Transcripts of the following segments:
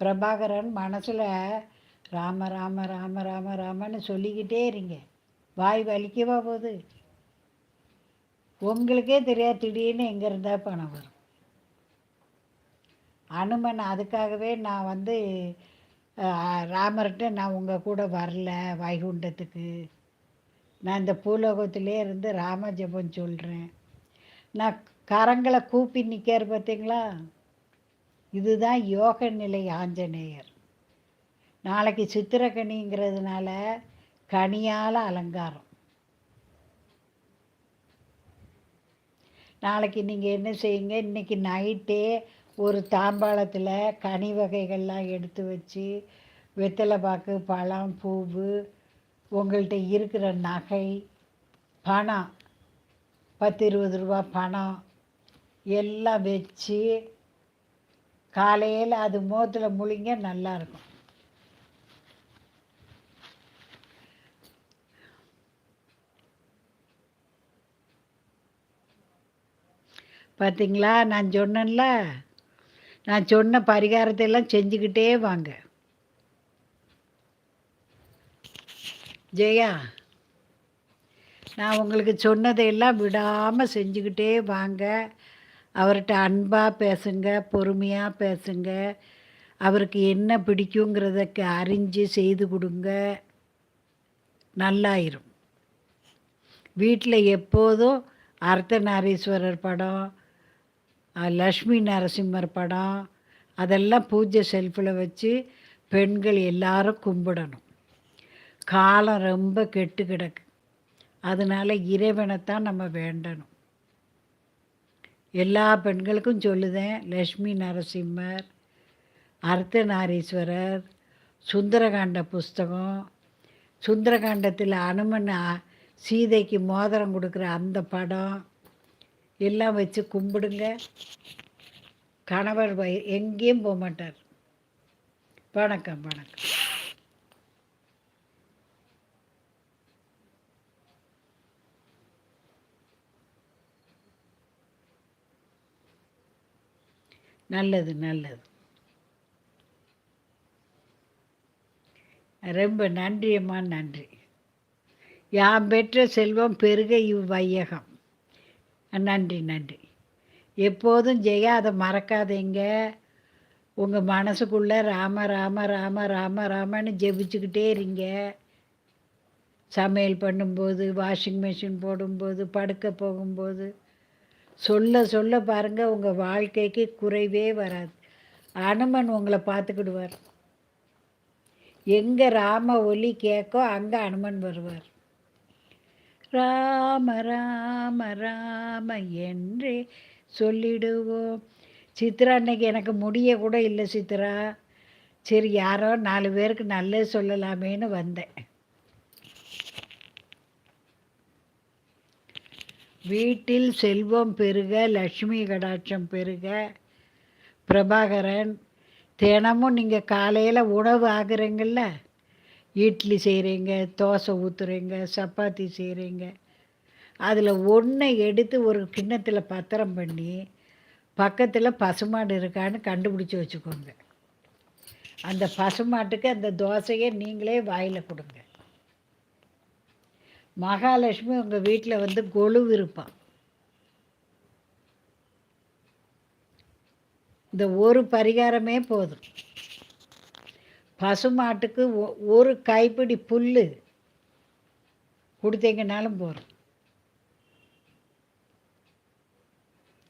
பிரபாகரன் மனசில் ராம ராம ராம ராம ராமன்னு சொல்லிக்கிட்டே இருங்க. வாய் வலிக்கவா போகுது? உங்களுக்கே தெரியாது திடீர்னு எங்கே இருந்தால் பணம் வரும். அனுமன் அதுக்காகவே நான் வந்து ராமர்கிட்ட நான் உங்கள் கூட வரல வைகுண்டத்துக்கு. நான் இந்த பூலோகத்திலே இருந்து ராம ஜெபம் சொல்கிறேன் நான் கரங்களை கூப்பி நிற்கார் பார்த்தீங்களா இதுதான் யோக நிலை ஆஞ்சநேயர். நாளைக்கு சித்திரக்கனிங்கிறதுனால கனியால் அலங்காரம். நாளைக்கு நீங்கள் என்ன செய்யுங்க இன்றைக்கி நைட்டே ஒரு தாம்பாளத்தில் கனி வகைகள்லாம் எடுத்து வச்சு வெத்தலை பாக்கு பழம் பூவு உங்கள்கிட்ட இருக்கிற நகை பணம் பத்து இருபது ரூபா பணம் எல்லாம் வச்சு காலையில் அது முகத்தில் முழுங்க நல்லாயிருக்கும் பார்த்தீங்களா நான் சொன்னேன்ல நான் சொன்ன பரிகாரத்தை எல்லாம் செஞ்சுக்கிட்டே வாங்க. ஜெயா நான் உங்களுக்கு சொன்னதையெல்லாம் விடாமல் செஞ்சுக்கிட்டே வாங்க. அவர்கிட்ட அன்பாக பேசுங்க பொறுமையாக பேசுங்க. அவருக்கு என்ன பிடிக்குங்கிறதுக்கு அறிஞ்சு செய்து கொடுங்க. நல்லாயிரும். வீட்டில் எப்போதும் அர்த்தநாரீஸ்வரர் படம் லக்ஷ்மி நரசிம்மர் படம் அதெல்லாம் பூஜை செல்ஃபில் வச்சு பெண்கள் எல்லாரும் கும்பிடணும். காலம் ரொம்ப கெட்டு கிடக்கு. அதனால் இறைவனைத்தான் நம்ம வேண்டணும். எல்லா பெண்களுக்கும் சொல்லுதேன். லக்ஷ்மி நரசிம்மர் அர்த்தநாரீஸ்வரர் சுந்தரகாண்ட புஸ்தகம் சுந்தரகாண்டத்தில் அனுமன் சீதைக்கு மோதிரம் கொடுக்குற அந்த படம் எல்லாம் வச்சு கும்பிடுங்க. கணவர் எங்கேயும் போக மாட்டார் வணக்கம் வணக்கம். நல்லது நல்லது. ரொம்ப நன்றியம்மா நன்றி. யாம் பெற்ற செல்வம் பெருக இவ்வையகம். நன்றி நன்றி. எப்போதும் ஜெயா அதை மறக்காதீங்க. உங்கள் மனசுக்குள்ளே ராம ராம ராம ராம ராமன்னு ஜெபிச்சுக்கிட்டே இருங்க. சமையல் பண்ணும்போது வாஷிங் மிஷின் போடும்போது படுக்க போகும்போது சொல்ல சொல்ல பாருங்கள் உங்கள் வாழ்க்கைக்கு குறைவே வராது. அனுமன் உங்களை பார்த்துக்கிடுவார். எங்கே ராம ஒலி கேட்கோ அங்கே அனுமன் வருவார். ராம ராம ராம என்றே சொல்லிடுவோம். சித்ரா அன்னைக்கு எனக்கு முடிய கூட இல்லை சித்ரா. சரி யாரோ நாலு பேருக்கு நல்லது சொல்லலாமேன்னு வந்தேன். வீட்டில் செல்வம் பெருக லக்ஷ்மி கடாட்சம் பெருக பிரபாகரன் தினமும் நீங்கள் காலையில் உணவு ஆகுறீங்கள்ல இட்லி செய்கிறீங்க தோசை ஊற்றுறீங்க சப்பாத்தி செய்கிறீங்க அதில் ஒன்றை எடுத்து ஒரு கிண்ணத்தில் பத்திரம் பண்ணி பக்கத்தில் பசுமாடு இருக்கான்னு கண்டுபிடிச்சி வச்சுக்கோங்க. அந்த பசுமாட்டுக்கு அந்த தோசையை நீங்களே வாயில் கொடுங்க. மகாலட்சுமி உங்கள் வீட்டில் வந்து கொலு இருப்பான் இந்த ஒரு பரிகாரமே போதும். பசுமாட்டுக்கு ஒ- ஒரு கைப்பிடி புல் கொடுத்தீங்கனாலும் போதும்.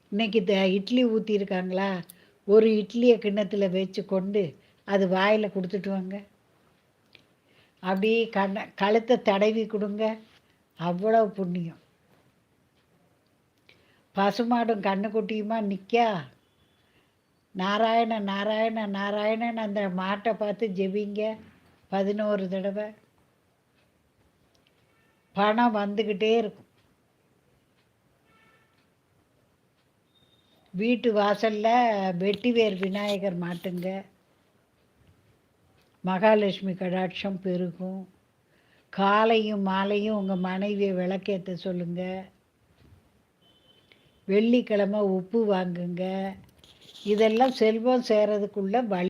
இன்னைக்கு த இட்லி ஊற்றிருக்காங்களா ஒரு இட்லியை கிண்ணத்தில் வச்சு கொண்டு அது வாயில் கொடுத்துட்டு வாங்க. அப்படி கண்ண கழுத்தை தடவி கொடுங்க. அவ்வளோ புண்ணியம். பசுமாடும் கண்ணுக்குட்டியுமா நிற்கா நாராயண நாராயண நாராயணன் அந்த மாட்டை பார்த்து ஜெபிங்க. பதினோரு தடவை. பணம் வந்துக்கிட்டே இருக்கும். வீட்டு வாசலில் வெட்டிவேர் விநாயகர் மாட்டுங்க. மகாலட்சுமி கடாட்சம் பெருகும். காலையும் மாலையும் உங்கள் மனைவியை விளக்கேற்ற சொல்லுங்கள் வெள்ளிக்கிழமை உப்பு வாங்குங்க. இதெல்லாம் செல்வம் சேரதுக்குள்ள வழி